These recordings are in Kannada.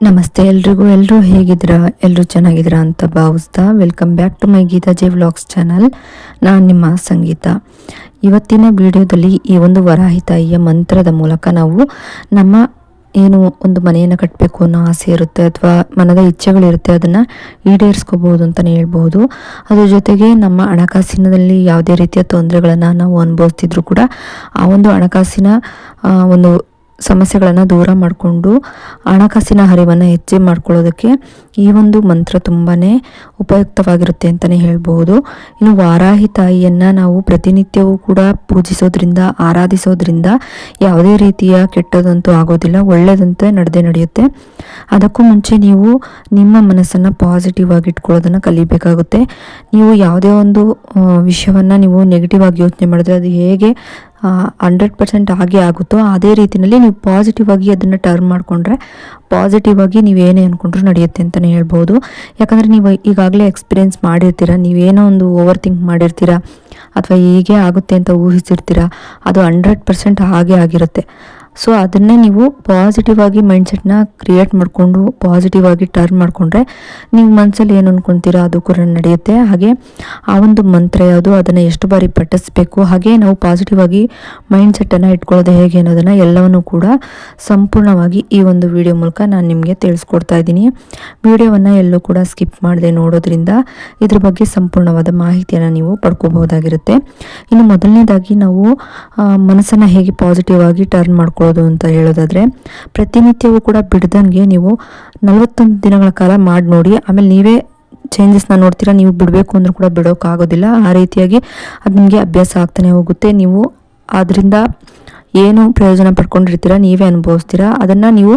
ನಮಸ್ತೆ ಎಲ್ರಿಗೂ ಎಲ್ಲರೂ ಹೇಗಿದ್ದೀರಾ? ಎಲ್ಲರೂ ಚೆನ್ನಾಗಿದ್ದೀರಾ ಅಂತ ಭಾವಿಸ್ತಾ welcome back to my Geeta J vlogs channel ನಾನು ನಿಮ್ಮ ಸಂಗೀತ. ಇವತ್ತಿನ ವಿಡಿಯೋದಲ್ಲಿ ಈ ಒಂದು ವರಾಹಿ ತಾಯಿಯ ಮಂತ್ರದ ಮೂಲಕ ನಾವು ನಮ್ಮ ಏನು ಒಂದು ಮನೆಯನ್ನು ಕಟ್ಟಬೇಕು ಅನ್ನೋ ಆಸೆ ಇರುತ್ತೆ ಅಥವಾ ಮನದ ಇಚ್ಛೆಗಳಿರುತ್ತೆ ಅದನ್ನು ಈಡೇರಿಸ್ಕೋಬಹುದು ಅಂತಲೇ ಹೇಳ್ಬೋದು. ಅದ್ರ ಜೊತೆಗೆ ನಮ್ಮ ಹಣಕಾಸಿನದಲ್ಲಿ ಯಾವುದೇ ರೀತಿಯ ತೊಂದರೆಗಳನ್ನು ನಾವು ಅನುಭವಿಸ್ತಿದ್ರು ಕೂಡ ಆ ಒಂದು ಹಣಕಾಸಿನ ಒಂದು ಸಮಸ್ಯೆಗಳನ್ನು ದೂರ ಮಾಡಿಕೊಂಡು ಹಣಕಾಸಿನ ಹರಿವನ್ನು ಹೆಚ್ಚು ಮಾಡ್ಕೊಳ್ಳೋದಕ್ಕೆ ಈ ಒಂದು ಮಂತ್ರ ತುಂಬಾ ಉಪಯುಕ್ತವಾಗಿರುತ್ತೆ ಅಂತಲೇ ಹೇಳ್ಬೋದು ಇನ್ನು ವಾರಾಹಿ ತಾಯಿಯನ್ನು ನಾವು ಪ್ರತಿನಿತ್ಯವೂ ಕೂಡ ಪೂಜಿಸೋದ್ರಿಂದ, ಆರಾಧಿಸೋದ್ರಿಂದ ಯಾವುದೇ ರೀತಿಯ ಕೆಟ್ಟದಂತೂ ಆಗೋದಿಲ್ಲ ಒಳ್ಳೆಯದಂತೆ ನಡೆದೇ ನಡೆಯುತ್ತೆ. ಅದಕ್ಕೂ ಮುಂಚೆ ನೀವು ನಿಮ್ಮ ಮನಸ್ಸನ್ನು ಪಾಸಿಟಿವ್ ಆಗಿ ಇಟ್ಕೊಳ್ಳೋದನ್ನು ಕಲಿಬೇಕಾಗುತ್ತೆ. ನೀವು ಯಾವುದೇ ಒಂದು ವಿಷಯವನ್ನು ನೀವು ನೆಗೆಟಿವ್ ಆಗಿ ಯೋಚನೆ ಮಾಡಿದ್ರೆ ಅದು ಹೇಗೆ ಹಂಡ್ರೆಡ್ ಪರ್ಸೆಂಟ್ ಆಗೇ ಆಗುತ್ತೋ, ಅದೇ ರೀತಿಯಲ್ಲಿ ನೀವು ಪಾಸಿಟಿವ್ ಆಗಿ ಅದನ್ನು ಟರ್ನ್ ಮಾಡಿಕೊಂಡ್ರೆ ಪಾಸಿಟಿವ್ ಆಗಿ ನೀವು ಏನೇ ಅಂದ್ಕೊಂಡ್ರು ನಡೆಯುತ್ತೆ ಅಂತಲೇ ಹೇಳ್ಬೋದು. ಯಾಕಂದರೆ ನೀವು ಈಗಾಗಲೇ ಎಕ್ಸ್ಪೀರಿಯೆನ್ಸ್ ಮಾಡಿರ್ತೀರ ನೀವೇನೋ ಒಂದು ಓವರ್ ಥಿಂಕ್ ಮಾಡಿರ್ತೀರ, ಅಥವಾ ಹೀಗೆ ಆಗುತ್ತೆ ಅಂತ ಊಹಿಸಿರ್ತೀರ, ಅದು ಹಂಡ್ರೆಡ್ ಪರ್ಸೆಂಟ್ ಹಾಗೆ ಆಗಿರುತ್ತೆ. ಸೊ ಅದನ್ನೇ ನೀವು ಪಾಸಿಟಿವ್ ಆಗಿ ಮೈಂಡ್ಸೆಟ್ನ ಕ್ರಿಯೇಟ್ ಮಾಡಿಕೊಂಡು ಪಾಸಿಟಿವ್ ಆಗಿ ಟರ್ನ್ ಮಾಡಿಕೊಂಡ್ರೆ ನೀವು ಮನಸ್ಸಲ್ಲಿ ಏನು ಅಂದ್ಕೊಳ್ತೀರಾ ಅದು ಕೂಡ ನಡೆಯುತ್ತೆ. ಹಾಗೆ ಆ ಒಂದು ಮಂತ್ರ ಯಾವುದು, ಅದನ್ನು ಎಷ್ಟು ಬಾರಿ ಪಠಿಸ್ಬೇಕು, ಹಾಗೆ ನಾವು ಪಾಸಿಟಿವ್ ಆಗಿ ಮೈಂಡ್ಸೆಟ್ಟನ್ನು ಇಟ್ಕೊಳ್ಳೋದು ಹೇಗೆ ಅನ್ನೋದನ್ನು ಎಲ್ಲವನ್ನು ಕೂಡ ಸಂಪೂರ್ಣವಾಗಿ ಈ ಒಂದು ವಿಡಿಯೋ ಮೂಲಕ ನಾನು ನಿಮಗೆ ತಿಳಿಸ್ಕೊಡ್ತಾ ಇದ್ದೀನಿ. ವಿಡಿಯೋವನ್ನು ಎಲ್ಲೂ ಕೂಡ ಸ್ಕಿಪ್ ಮಾಡದೆ ನೋಡೋದ್ರಿಂದ ಇದ್ರ ಬಗ್ಗೆ ಸಂಪೂರ್ಣವಾದ ಮಾಹಿತಿಯನ್ನು ನೀವು ಪಡ್ಕೋಬಹುದಾಗಿರುತ್ತೆ. ಇನ್ನು ಮೊದಲನೇದಾಗಿ ನಾವು ಮನಸ್ಸನ್ನು ಹೇಗೆ ಪಾಸಿಟಿವ್ ಆಗಿ ಟರ್ನ್ ಮಾಡ್ಕೊಳ್ಳೋದು ಅಂತ ಹೇಳೋದಾದರೆ, ಪ್ರತಿನಿತ್ಯವೂ ಕೂಡ ಬಿಡ್ದಂಗೆ ನೀವು ನಲವತ್ತೊಂದು ದಿನಗಳ ಕಾಲ ಮಾಡಿ ನೋಡಿ, ಆಮೇಲೆ ನೀವೇ ಚೇಂಜಸ್ನ ನೋಡ್ತೀರಾ, ನೀವು ಬಿಡಬೇಕು ಅಂದರೂ ಕೂಡ ಬಿಡೋಕ್ಕಾಗೋದಿಲ್ಲ ಆ ರೀತಿಯಾಗಿ ಅದು ನಿಮಗೆ ಅಭ್ಯಾಸ ಆಗ್ತಾನೆ ಹೋಗುತ್ತೆ. ನೀವು ಅದರಿಂದ ಏನು ಪ್ರಯೋಜನ ಪಡ್ಕೊಂಡಿರ್ತೀರ, ನೀವೇ ಅನುಭವಿಸ್ತೀರಾ, ಅದನ್ನು ನೀವು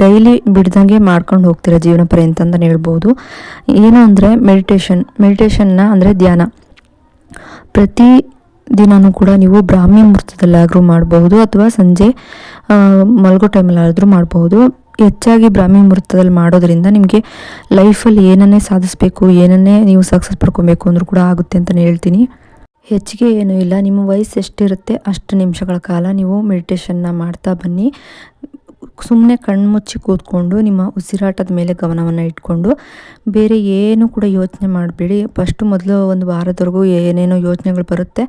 ಡೈಲಿ ಬಿಡ್ದಂಗೆ ಮಾಡ್ಕೊಂಡು ಹೋಗ್ತೀರಾ ಜೀವನ ಪರ್ಯಂತ ಅಂತಲೇ ಹೇಳ್ಬೋದು. ಏನು ಅಂದರೆ ಮೆಡಿಟೇಷನ್ ಮೆಡಿಟೇಷನ್ನ ಅಂದರೆ ಧ್ಯಾನ. ಪ್ರತಿ ದಿನವೂ ಕೂಡ ನೀವು ಬ್ರಾಹ್ಮಿ ಮುಹೂರ್ತದಲ್ಲಾದರೂ ಮಾಡಬಹುದು ಅಥವಾ ಸಂಜೆ ಮಲಗೋ ಟೈಮಲ್ಲಾದರೂ ಮಾಡಬಹುದು. ಹೆಚ್ಚಾಗಿ ಬ್ರಾಹ್ಮಿ ಮುಹೂರ್ತದಲ್ಲಿ ಮಾಡೋದ್ರಿಂದ ನಿಮಗೆ ಲೈಫಲ್ಲಿ ಏನನ್ನೇ ಸಾಧಿಸಬೇಕು, ಏನನ್ನೇ ನೀವು ಸಕ್ಸಸ್ ಪಡ್ಕೊಬೇಕು ಅಂದರೂ ಕೂಡ ಆಗುತ್ತೆ ಅಂತಲೇ ಹೇಳ್ತೀನಿ. ಹೆಚ್ಚಿಗೆ ಏನೂ ಇಲ್ಲ, ನಿಮ್ಮ ವಯಸ್ಸು ಎಷ್ಟಿರುತ್ತೆ ಅಷ್ಟು ನಿಮಿಷಗಳ ಕಾಲ ನೀವು ಮೆಡಿಟೇಷನ್ನ ಮಾಡ್ತಾ ಬನ್ನಿ. ಸುಮ್ಮನೆ ಕಣ್ಮುಚ್ಚಿ ಕೂತ್ಕೊಂಡು ನಿಮ್ಮ ಉಸಿರಾಟದ ಮೇಲೆ ಗಮನವನ್ನು ಇಟ್ಕೊಂಡು ಬೇರೆ ಏನು ಕೂಡ ಯೋಚನೆ ಮಾಡಬೇಡಿ. ಫಸ್ಟು ಮೊದಲು ಒಂದು ವಾರದವರೆಗೂ ಏನೇನೋ ಯೋಚನೆಗಳು ಬರುತ್ತೆ.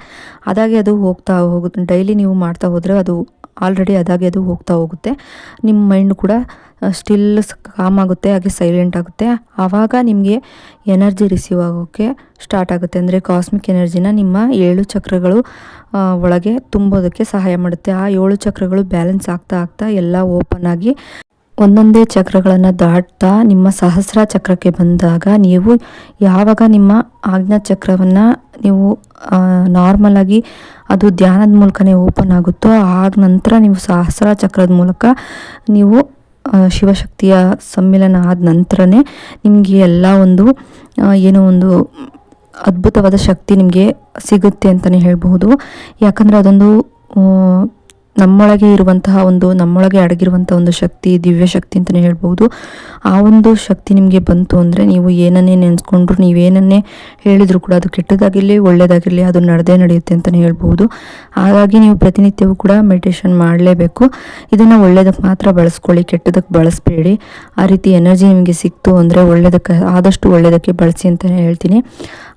ಅದಾಗೆ ಅದು ಹೋಗ್ತಾ ಹೋಗುತ್ತೆ. ಡೈಲಿ ನೀವು ಮಾಡ್ತಾ ಹೋದರೆ ಅದು ಆಲ್ರೆಡಿ ಅದಾಗೆ ಅದು ಹೋಗ್ತಾ ಹೋಗುತ್ತೆ. ನಿಮ್ಮ ಮೈಂಡ್ ಕೂಡ ಸ್ಟಿಲ್ ಕಾಮ್ ಆಗುತ್ತೆ, ಹಾಗೆ ಸೈಲೆಂಟ್ ಆಗುತ್ತೆ. ಆವಾಗ ನಿಮಗೆ ಎನರ್ಜಿ ರಿಸೀವ್ ಆಗೋಕ್ಕೆ ಸ್ಟಾರ್ಟ್ ಆಗುತ್ತೆ. ಅಂದರೆ ಕಾಸ್ಮಿಕ್ ಎನರ್ಜಿನ ನಿಮ್ಮ ಏಳು ಚಕ್ರಗಳು ಒಳಗೆ ತುಂಬೋದಕ್ಕೆ ಸಹಾಯ ಮಾಡುತ್ತೆ. ಆ ಏಳು ಚಕ್ರಗಳು ಬ್ಯಾಲೆನ್ಸ್ ಆಗ್ತಾ ಆಗ್ತಾ ಎಲ್ಲ ಓಪನ್ ಆಗಿ ಒಂದೊಂದೇ ಚಕ್ರಗಳನ್ನು ದಾಟ್ತಾ ನಿಮ್ಮ ಸಹಸ್ರ ಚಕ್ರಕ್ಕೆ ಬಂದಾಗ ನೀವು ಯಾವಾಗ ನಿಮ್ಮ ಆಜ್ಞಾ ಚಕ್ರವನ್ನು ನೀವು ನಾರ್ಮಲ್ ಆಗಿ ಅದು ಧ್ಯಾನದ ಮೂಲಕನೇ ಓಪನ್ ಆಗುತ್ತೋ ಆಗ ನಂತರ ನೀವು ಸಹಸ್ರ ಚಕ್ರದ ಮೂಲಕ ನೀವು ಶಿವಶಕ್ತಿಯ ಸಮ್ಮಿಲನ ಆದ ನಂತರನೇ ನಿಮಗೆ ಎಲ್ಲ ಒಂದು ಏನೋ ಒಂದು ಅದ್ಭುತವಾದ ಶಕ್ತಿ ನಿಮಗೆ ಸಿಗುತ್ತೆ ಅಂತಲೇ ಹೇಳಬಹುದು. ಯಾಕಂದರೆ ಅದೊಂದು ನಮ್ಮೊಳಗೆ ಇರುವಂತಹ ಒಂದು, ನಮ್ಮೊಳಗೆ ಅಡಗಿರುವಂತಹ ಒಂದು ಶಕ್ತಿ, ದಿವ್ಯ ಶಕ್ತಿ ಅಂತಲೇ ಹೇಳ್ಬೋದು. ಆ ಒಂದು ಶಕ್ತಿ ನಿಮಗೆ ಬಂತು ಅಂದರೆ ನೀವು ಏನನ್ನೇ ನೆನೆಸ್ಕೊಂಡ್ರು ನೀವೇನನ್ನೇ ಹೇಳಿದ್ರು ಕೂಡ ಅದು ಕೆಟ್ಟದಾಗಿರಲಿ ಒಳ್ಳೆಯದಾಗಿರಲಿ ಅದು ನಡೆದೇ ನಡೆಯುತ್ತೆ ಅಂತಲೇ ಹೇಳ್ಬೋದು. ಹಾಗಾಗಿ ನೀವು ಪ್ರತಿನಿತ್ಯವೂ ಕೂಡ ಮೆಡಿಟೇಷನ್ ಮಾಡಲೇಬೇಕು. ಇದನ್ನು ಒಳ್ಳೆಯದಕ್ಕೆ ಮಾತ್ರ ಬಳಸ್ಕೊಳ್ಳಿ ಕೆಟ್ಟದಕ್ಕೆ ಬಳಸಬೇಡಿ. ಆ ರೀತಿ ಎನರ್ಜಿ ನಿಮಗೆ ಸಿಕ್ತು ಅಂದರೆ ಒಳ್ಳೆಯದಕ್ಕೆ ಆದಷ್ಟು ಒಳ್ಳೆಯದಕ್ಕೆ ಬಳಸಿ ಅಂತಲೇ ಹೇಳ್ತೀನಿ.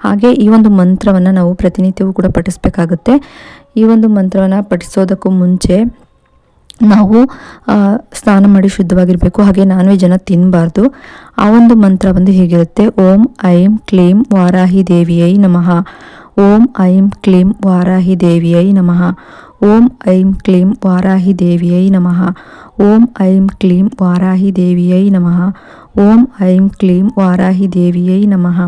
ಹಾಗೆ ಈ ಒಂದು ಮಂತ್ರವನ್ನು ನಾವು ಪ್ರತಿನಿತ್ಯವೂ ಕೂಡ ಪಠಿಸ್ಬೇಕಾಗುತ್ತೆ. ಈ ಒಂದು ಮಂತ್ರವನ್ನು ಪಠಿಸೋದಕ್ಕೂ ಮುಂಚೆ ನಾವು ಸ್ನಾನ ಮಾಡಿ ಶುದ್ಧವಾಗಿರಬೇಕು. ಹಾಗೆ ನಾನ್ ವೆಜ್ಜನ್ನು ತಿನ್ನಬಾರ್ದು ಆ ಒಂದು ಮಂತ್ರ ಬಂದು ಹೇಗಿರುತ್ತೆ? ಓಂ ಐಂ ಕ್ಲೀಂ ವಾರಾಹಿ ದೇವಿಯೈ ನಮಃ. ಓಂ ಐಂ ಕ್ಲೀಂ ವಾರಾಹಿ ದೇವಿಯೈ ನಮಃ. ಓಂ ಐಂ ಕ್ಲೀಂ ವಾರಾಹಿ ದೇವಿಯೈ ನಮಃ. ಓಂ ಐಂ ಕ್ಲೀಂ ವಾರಾಹಿ ದೇವಿಯೈ ನಮಃ. ಓಂ ಐಂ ಕ್ಲೀಂ ವಾರಾಹಿ ದೇವಿಯೈ ನಮಃ.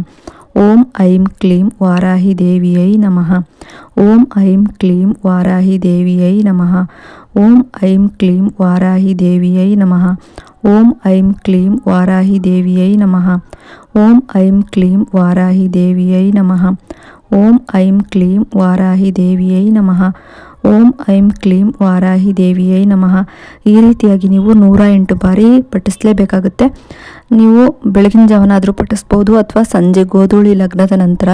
ఓం ఐం క్లీం వారాహిదేవియై నమ. ఓం ఐం క్లీం వారాహిదేవియై నమ. ఓం ఐం క్లీం వారాహిదేవియై నమ. ఓం ఐం క్లీం వారాహిదేవియై నమ. ఓం ఐం క్లీం వారాహిదేవియై నమ. ఓం ఐం క్లీం వారాహిదేవియై నమ. ಓಂ ಐಂ ಕ್ಲೀಂ ವಾರಾಹಿ ದೇವಿಯೈ ನಮಃ. ಈ ರೀತಿಯಾಗಿ ನೀವು ನೂರ ಎಂಟು ಬಾರಿ ಪಠಿಸಲೇಬೇಕಾಗುತ್ತೆ. ನೀವು ಬೆಳಗಿನ ಜಾವನಾದರೂ ಪಠಿಸ್ಬೋದು ಅಥವಾ ಸಂಜೆ ಗೋಧೂಳಿ ಲಗ್ನದ ನಂತರ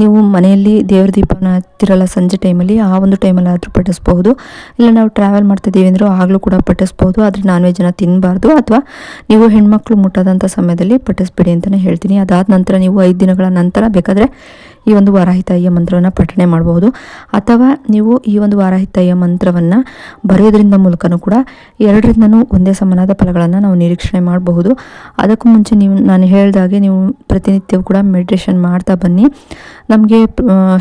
ನೀವು ಮನೆಯಲ್ಲಿ ದೇವ್ರ ದೀಪನ ಹತ್ತಿರಲ್ಲ ಸಂಜೆ ಟೈಮಲ್ಲಿ, ಆ ಒಂದು ಟೈಮಲ್ಲಿ ಆದರೂ ಪಠಿಸ್ಬೋದು. ಇಲ್ಲ ನಾವು ಟ್ರಾವೆಲ್ ಮಾಡ್ತಿದ್ದೀವಿ ಅಂದರೆ ಆಗಲೂ ಕೂಡ ಪಠಿಸ್ಬೋದು. ಆದರೆ ನಾನ್ ವೆಜ್ನ ತಿನ್ನಬಾರ್ದು ಅಥವಾ ನೀವು ಹೆಣ್ಮಕ್ಳು ಮುಟ್ಟದಂಥ ಸಮಯದಲ್ಲಿ ಪಠಿಸ್ಬಿಡಿ ಅಂತಲೇ ಹೇಳ್ತೀನಿ. ಅದಾದ ನಂತರ ನೀವು ಐದು ದಿನಗಳ ನಂತರ ಬೇಕಾದರೆ ಈ ಒಂದು ವಾರಾಹಿ ತಾಯಿಯ ಮಂತ್ರವನ್ನು ಪಠಣೆ ಮಾಡಬಹುದು. ಅಥವಾ ನೀವು ಈ ಒಂದು ವಾರಾಹಿ ತಾಯಿಯ ಮಂತ್ರವನ್ನು ಬರೆಯೋದ್ರಿಂದ ಮೂಲಕನೂ ಕೂಡ ಎರಡರಿಂದನೂ ಒಂದೇ ಸಮನಾದ ಫಲಗಳನ್ನು ನಾವು ನಿರೀಕ್ಷಣೆ ಮಾಡಬಹುದು. ಅದಕ್ಕೂ ಮುಂಚೆ ನೀವು, ನಾನು ಹೇಳಿದಾಗೆ ನೀವು ಪ್ರತಿನಿತ್ಯವೂ ಕೂಡ ಮೆಡಿಟೇಷನ್ ಮಾಡ್ತಾ ಬನ್ನಿ. ನಮಗೆ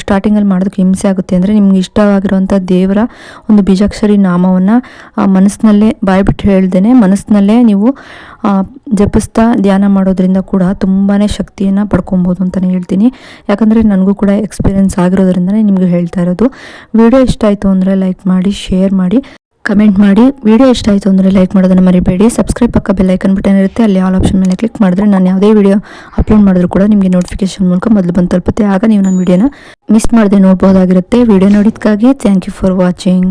ಸ್ಟಾರ್ಟಿಂಗಲ್ಲಿ ಮಾಡೋದಕ್ಕೆ ಹಿಂಸೆ ಆಗುತ್ತೆ ಅಂದರೆ ನಿಮ್ಗೆ ಇಷ್ಟವಾಗಿರುವಂಥ ದೇವರ ಒಂದು ಬೀಜಾಕ್ಷರಿ ನಾಮವನ್ನು ಮನಸ್ಸಿನಲ್ಲೇ ಬಾಯ್ಬಿಟ್ಟು ಹೇಳ್ದೇನೆ ಮನಸ್ಸಿನಲ್ಲೇ ನೀವು ಜಪಿಸ್ತಾ ಧ್ಯಾನ ಮಾಡೋದ್ರಿಂದ ಕೂಡ ತುಂಬಾ ಶಕ್ತಿಯನ್ನು ಪಡ್ಕೊಬೋದು ಅಂತಲೇ ಹೇಳ್ತೀನಿ. ಯಾಕಂದರೆ ನನಗೂ ಕೂಡ ಎಕ್ಸ್ಪೀರಿಯೆನ್ಸ್ ಆಗಿರೋದ್ರಿಂದನೇ ನಿಮಗೆ ಹೇಳ್ತಾ ಇರೋದು. ವಿಡಿಯೋ ಇಷ್ಟ ಆಯಿತು ಅಂದರೆ ಲೈಕ್ ಮಾಡಿ ಶೇರ್ ಮಾಡಿ ಕಮೆಂಟ್ ಮಾಡಿ. ವಿಡಿಯೋ ಇಷ್ಟ ಆಯಿತು ಅಂದರೆ ಲೈಕ್ ಮಾಡೋದನ್ನು ಮರಿಬೇಡಿ. ಸಬ್ಸ್ಕ್ರೈಬ್ ಪಕ್ಕ ಬೆಲ್ ಐಕನ್ ಬಟನ್ ಇರುತ್ತೆ. ಅಲ್ಲಿ ಆಲ್ ಆಪ್ಷನ್ ಮೇಲೆ ಕ್ಲಿಕ್ ಮಾಡಿದ್ರೆ ನಾನು ಯಾವುದೇ ವಿಡಿಯೋ ಅಪ್ಲೋಡ್ ಮಾಡಿದ್ರು ಕೂಡ ನಿಮಗೆ ನೋಟಿಫಿಕೇಶನ್ ಮೂಲಕ ಮೊದಲು ಬಂದು ತಲುಪುತ್ತೆ. ಆಗ ನೀವು ನನ್ನ ವಿಡಿಯೋನ ಮಿಸ್ ಮಾಡದೆ ನೋಡ್ಬೋದಾಗಿರುತ್ತೆ. ವಿಡಿಯೋ ನೋಡಿದ್ದಕ್ಕಾಗಿ ಥ್ಯಾಂಕ್ ಯು ಫಾರ್ ವಾಚಿಂಗ್